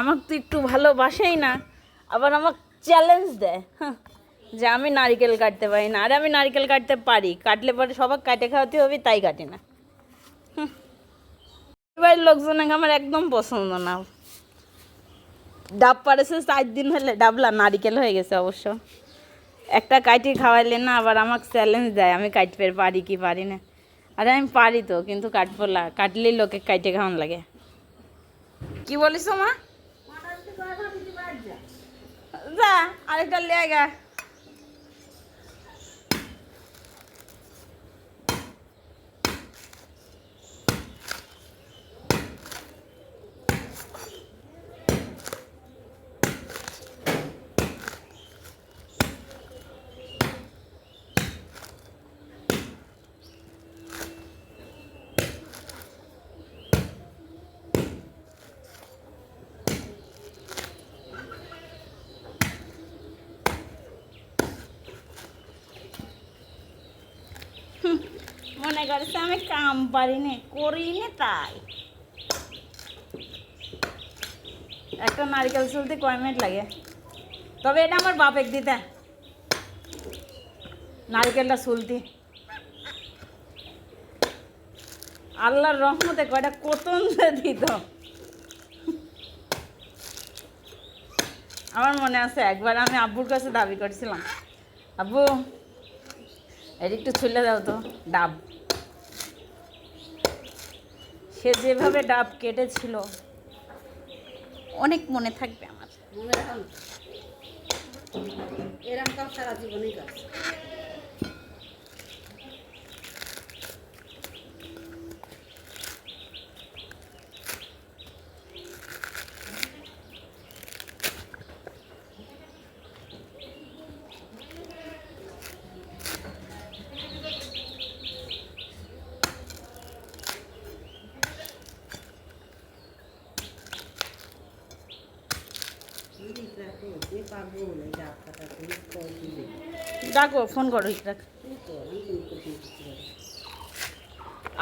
আমাকে তো একটু ভালোবাসেই না, আবার আমাকে চ্যালেঞ্জ দেয়। যে আমি নারকেল কাটতে পারি না। আরে আমি নারকেল কাটতে পারি, কাটলে পরে সবাই কাটে, খাওয়াতে হবে, তাই কাটি না। বাড়ির লোকজনকে আমার একদম পছন্দ না। ডাব পাড়েছে, চার দিন হলে ডাবলা নারিকেল হয়ে গেছে অবশ্য। একটা কাটি খাওয়াইলে না আবার আমাকে চ্যালেঞ্জ দেয়, আমি কাটতে পারি কি পারি না। আরে আমি পারি তো, কিন্তু কাটবো না কাটলেই লোকে কাইটে খাওয়ান লাগে। কি বলিস মা যা আরেকটা লেগা। মনে করছে আমি কাম পারি না করি না তাই। একটা নারকেল চলতে কয় মিনিট লাগে? তবে এটা আমার বাপেক দিতে। নারকেলটা চুলতি আল্লাহর রহমতে কয়টা কতন দিত। আমার মনে আছে, একবার আমি আব্বুর কাছে দাবি করছিলাম। আব্বু এটা একটু ছুলে দাও তো, ডাব। সে যেভাবে ডাব কেটেছিল অনেক মনে থাকবে আমার। এরকম সারা জীবনই ডাকো, ফোন করো দিচ্ছি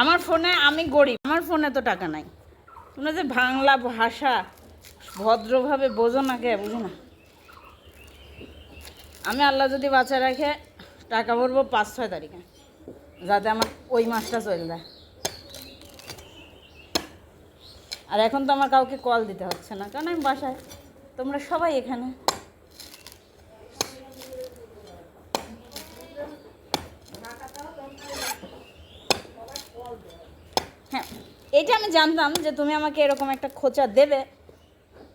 আমার ফোনে আমি গরিব, আমার ফোনে তো টাকা নাই। তোমরা যে বাংলা ভাষা ভদ্রভাবে বোঝো না কে, বুঝো না। আমি আল্লাহ যদি বাঁচা রাখে, টাকা ভরবো পাঁচ, ছয় তারিখে, যাতে আমার ওই মাসটা চলে যায়। আর এখন তো আমার কাউকে কল দিতে হচ্ছে না, কারণ আমি বাসায়। তোমরা সবাই এখানে হ্যাঁ এটা আমি জানতাম যে তুমি আমাকে এরকম একটা খোঁচা দেবে।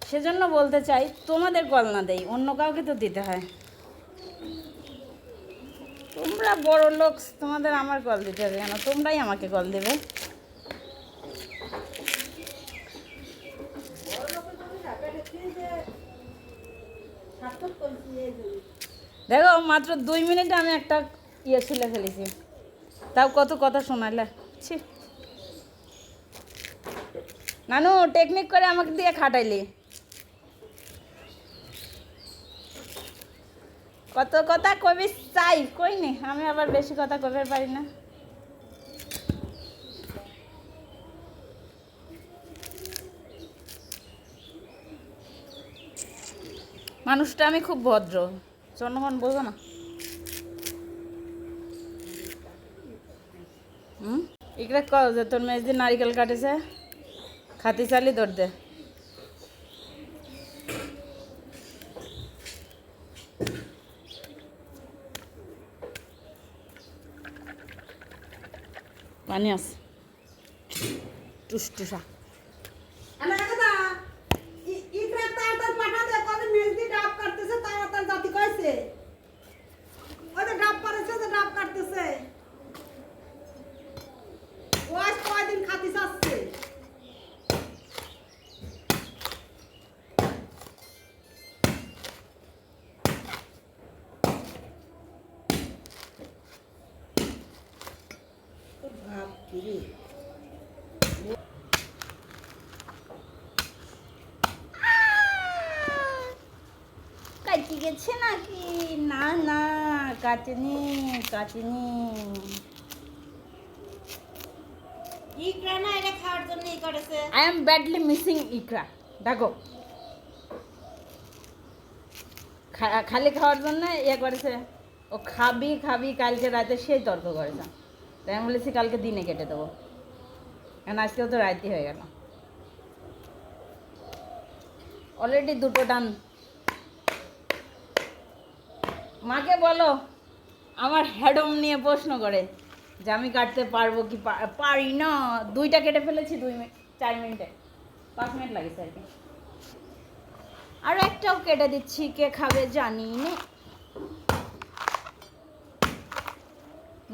সেজন্য বলতে চাই, তোমাদের কল না দেই, অন্য কাউকে তো দিতে হয়। তোমরা বড় লোক, তোমাদের আমার কল দিতে হবে কেন? তোমরাই আমাকে কল দেবে। দেখো, মাত্র দুই মিনিটে আমি একটা ইয়ে ছুলে ফেলেছি। তাও কত কথা শোনালে। ছি। নানু টেকনিক করে আমাকে দিয়ে খাটাইলি। কত কথা কবি চাই, কই নি? আমি আবার বেশি কথা কবে পারি না। মানুষটা আমি খুব ভদ্র, জনগণ বোঝো না। হুম? ইকরা কও যে তোর মেয়ে যে নারিকেল কাটেছে? খাতি চালি দৌড় দে। পানি আছে। টুসটুসা আমি রাখা দা ইকরা তাড়াতাড়ি পাঠা দে কত মেজদি ডাব কাটতেছে তাড়াতাড়ি জাতি কইছে ওই যে ডাব পারেছে যে ডাব কাটতেছে ও আজ কয়দিন খাতি চাচ্ছে ভাব কি রে কাটি গেছে নাকি? না না কাটেনি কাটেনি। ইকরা না এটা খাওয়ার জন্য ই করেছে। I'm badly missing Iqra. ডাকো খা- খালি খাওয়ার জন্য ইয়ে করেছে। ও খাবি খাবি কালকে রাতে সেই তর্ক করেছে। তাই আমি বলেছি কালকে দিনে কেটে দেবো। কারণ আজকেও তো রাইতে হয়ে গেল। অলরেডি দুটো ডান মাকে বলো আমার হ্যাডম নিয়ে প্রশ্ন করে যে আমি কাটতে পারব কি পারি না। দুইটা কেটে ফেলেছি দুই মিনিট চার মিনিটে। পাঁচ মিনিট লাগেছে আর কি। আর একটাও কেটে দিচ্ছি কে খাবে জানি না।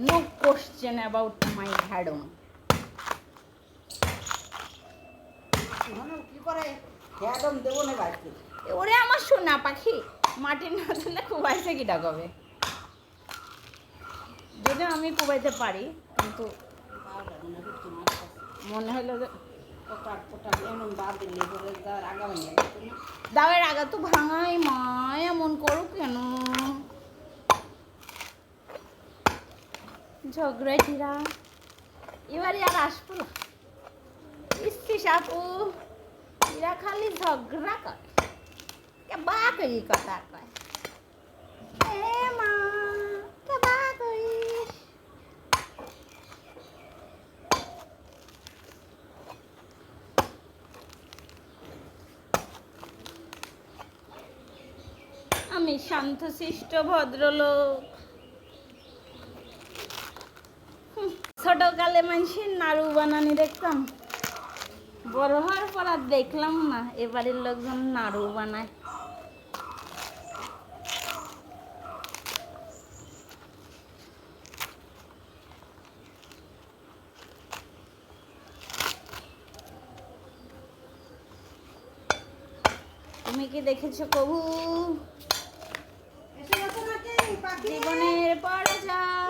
নো কোশ্চেন অ্যাবাউট মাই হ্যাডম। মানে কি করে? একদম দেবো না ওরে আমার সোনা পাখি। মাটির না দিলে কুবাইছে কিটা কবে? যদিও আমি কুবাইতে পারি, কিন্তু মনে হলো দাওয়ের আগা তো ভাঙাই, মা, এমন করো কেন? ঝগড়াটিরা এবারে আর আসব না। ইসিস আপু এরা খালি ঝগড়া করে। বা করি কথা কয়। এ মা বা করিস আমি শান্তশিষ্ট ভদ্রলোক। ছোটকালে মানুষের নাড়ু বানানি দেখতাম। বড় হওয়ার পর আর দেখলাম না, এবারের লোকজন নাড়ু বানায়। তুমি কি দেখেছ কবু জীবনের পরে যাও।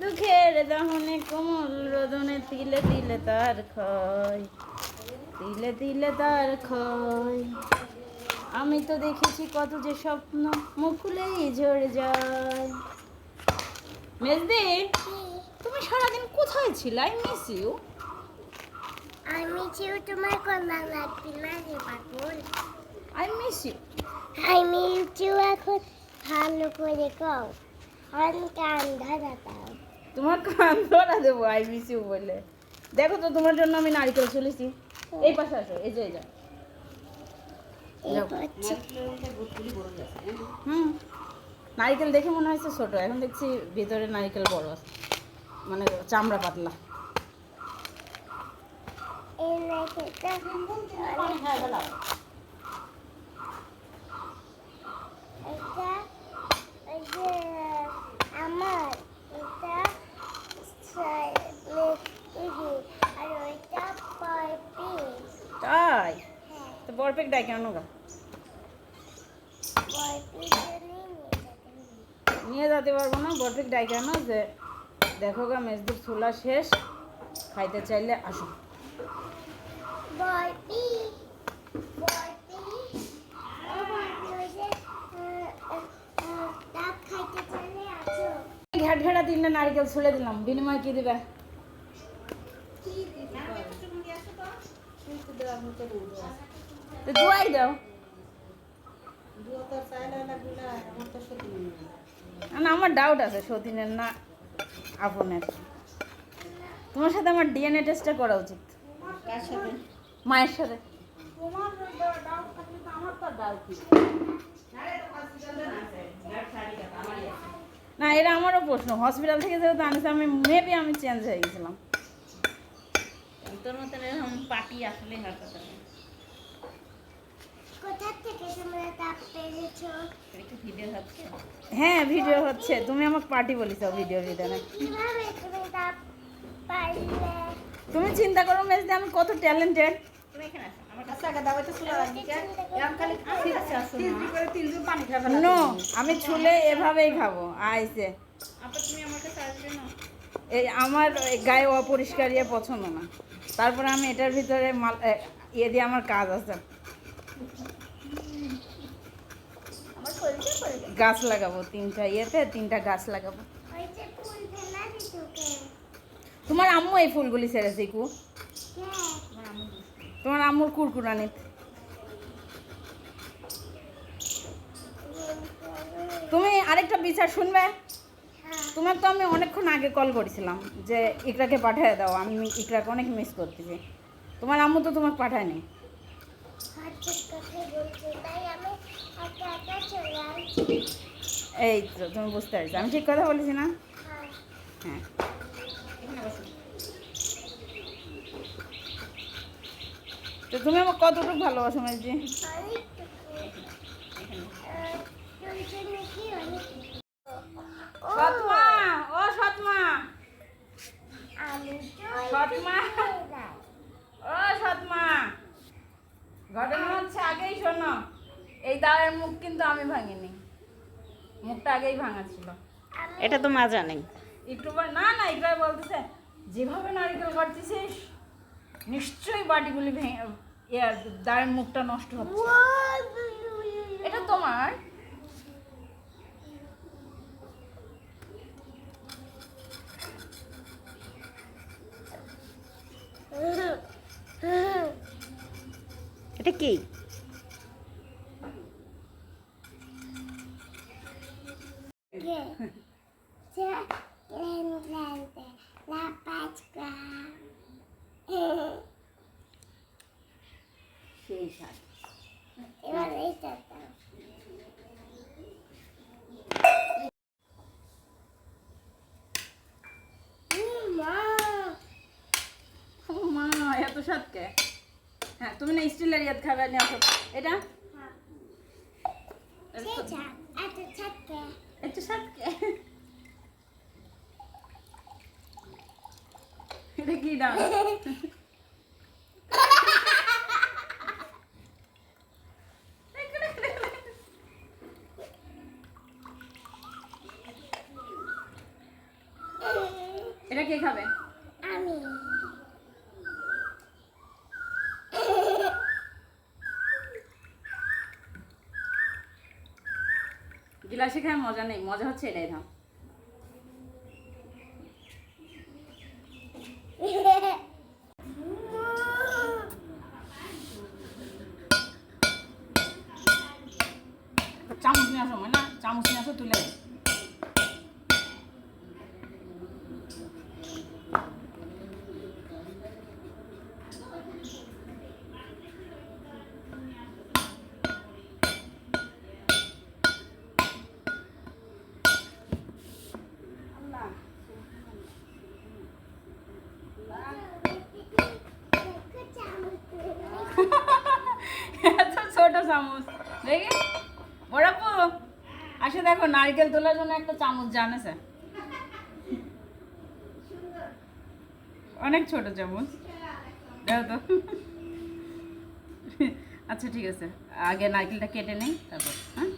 দুঃখের দহনে কোমল রোদনে তিলে তিলে তার ক্ষয়, তিলে তিলে তার ক্ষয়। আমি তো দেখেছি কত যে স্বপ্ন মুখলেই ঝরে যায়। মেজদি, তুমি সারাদিন কোথায় ছিলে? আই মিস ইউ আমি চেয়েও তোমার কন্যা লাগবে না রে পাগল আই মিস ইউ আমি চেয়েও এখন ভালো করে কও আমি কান ধরা দাও তোমার কান ধরা দেবো আই মিস ইউ বলে দেখো তো তোমার জন্য আমি নারকেল চলেছি এই পাশে আসো এই যে এই যে হুম নারকেল দেখে মনে হয়েছে ছোট এখন দেখছি ভিতরে নারকেল বড় আছে মানে চামড়া পাতলা এই নাইকেটা এটা এই যে আমার এটা আর তাই? তো বরফেক ডাই কেন গা। নিয়ে যেতে পারব না বরফেক ডাই কেন যে, দেখো গা, মেজদির ছোলা শেষ, খাইতে চাইলে আসো বরপি বরপি ও বরপি ওই যে ডাব খাইতে চলে আসো ঘ্যাট ঘেটা তিনটে নারকেল ছুলে দিলাম। বিনিময় কি দিবে? দোয়াই দাও। না আমার ডাউট আছে সতীনের, না আপনের। তোমার সাথে আমার ডিএনএ টেস্টটা করা উচিত। কার সাথে? মায়ের সাথে। না এটা আমারও প্রশ্ন। হসপিটাল থেকে যেহেতু আনিছে আমি মেবি আমি চেঞ্জ হয়ে গেছিলাম। তোর মতন এরকম পার্টি আসলে হাসপাতালে কোথা থেকে তোমরা ডাব পেয়েছ? ভিডিও হচ্ছে। হ্যাঁ ভিডিও হচ্ছে। তুমি আমাকে পার্টি বলিস ভিডিও কীভাবে তুমি চিন্তা করো মেজ যে আমি কত ট্যালেন্টেড নো। আমি ছুলে এভাবেই খাব আইসে। এই আমার গায়ে অপরিষ্কার ইয়ে পছন্দ না। তারপরে আমি এটার ভিতরে মাল ইয়ে দিয়ে আমার কাজ আছে। গাছ। লাগাবো তিনটা ইয়েতে তিনটা গাছ লাগাবো ওই যে ফুল ফেলা দিত কে তোমার আম্মু এই ফুলগুলি ছেড়েছে কে। তোমার আম্মুর কুরকুরানি তুমি আরেকটা বিচার শুনবে? তোমার তো আমি অনেকক্ষণ আগে কল করেছিলাম যে ইকরাকে পাঠিয়ে দাও, আমি ইকরাকে অনেক মিস করতেছি। তোমার আম্মু তো তোমাকে পাঠায়নি। এই তো, তুমি বুঝতে পারছি। আমি ঠিক কথা বলেছি না? হ্যাঁ। তো তুমি আমার কতটুকু ভালোবাসো মেজি অনেক ও, হচ্ছে আগেই শোনো এই মুখ কিন্তু আমি ভাঙিনি। মুখটা আগেই ভাঙা ছিল। এটা তো মা জানেন একটু পর না না এগুলো বলতেছে যেভাবে নারকেল কাটতেছিস নিশ্চয়ই বাটিগুলি ভেঙে ইয়ার দাঁড়ের মুখটা নষ্ট হচ্ছে। এটা তোমার? এটা কি? Che, সেই শাক এবার এত স্বাদ হ্যাঁ তুমি স্টিলের খাবে না এটা এত এটা কি ডাল এটা কে খাবে আমি গিলাসে খায়, মজা নেই। মজা হচ্ছে এটাই ধাম চামচ নিয়ে আসো না চামচ নিয়ে আসো, তুলে দে। এত ছোট চামচ দেখি? বড়াপু আসে দেখো, নারকেল তোলার জন্য একটা চামচ জানেছে অনেক ছোট চামচ। দেখো তো। আচ্ছা ঠিক আছে। আগে নারকেলটা কেটে নেই, তারপর হ্যাঁ?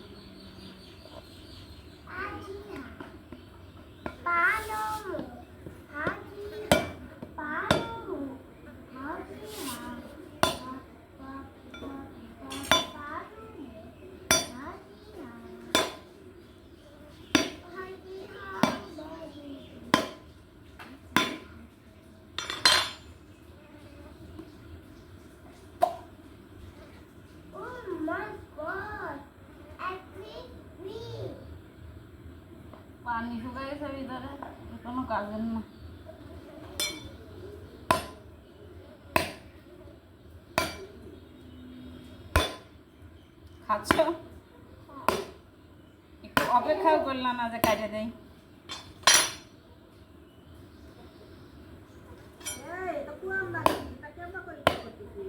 পানি শুকাই গেছে ভিতরে, কোনো কাজের না। খাচ্ছ? একটু অপেক্ষাও করলাম না যে কাটে দেই এই, এটা পুরান নাকি? এটা কেমন করে কি করতেছি?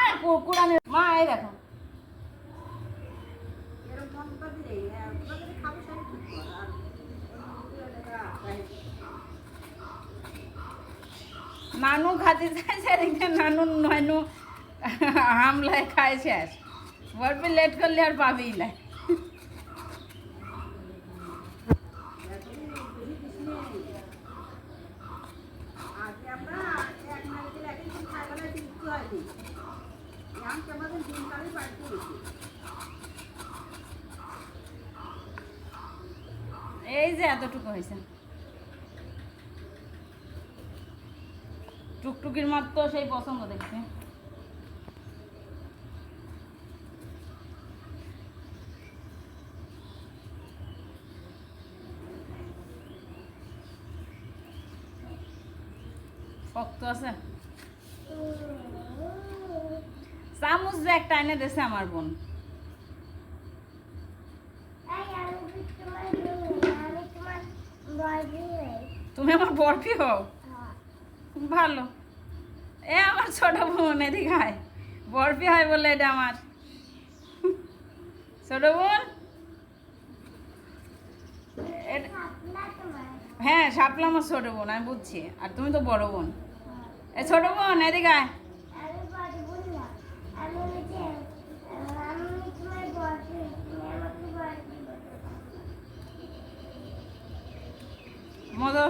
আর কুড়ানে মা এই দেখো এরকম মনটা দিলে, হ্যাঁ, তোমাদের খাব সবাই ঠিক করে। আর নানু খাতে চাইছে দেখে নানু নানু হামলায় খায় শেষ। বলবি লেট করলে আর পাবেই না। আগে টুকটুকির মার সেই পছন্দ দেখতে। শক্ত আছে। চামচ যে একটা এনে দিয়েছে আমার বোন। তুমি আমার বরফি হও ভালো। এ আমার ছোট বোন এদিকে আয়। বরফি হয় বলে এটা আমার। ছোট বোন? শাপলা হ্যাঁ সাপলা আমার ছোট বোন, আমি বুঝছি। আর তুমি তো বড় বোন। এ ছোট বোন, এদিকে আয়। মজা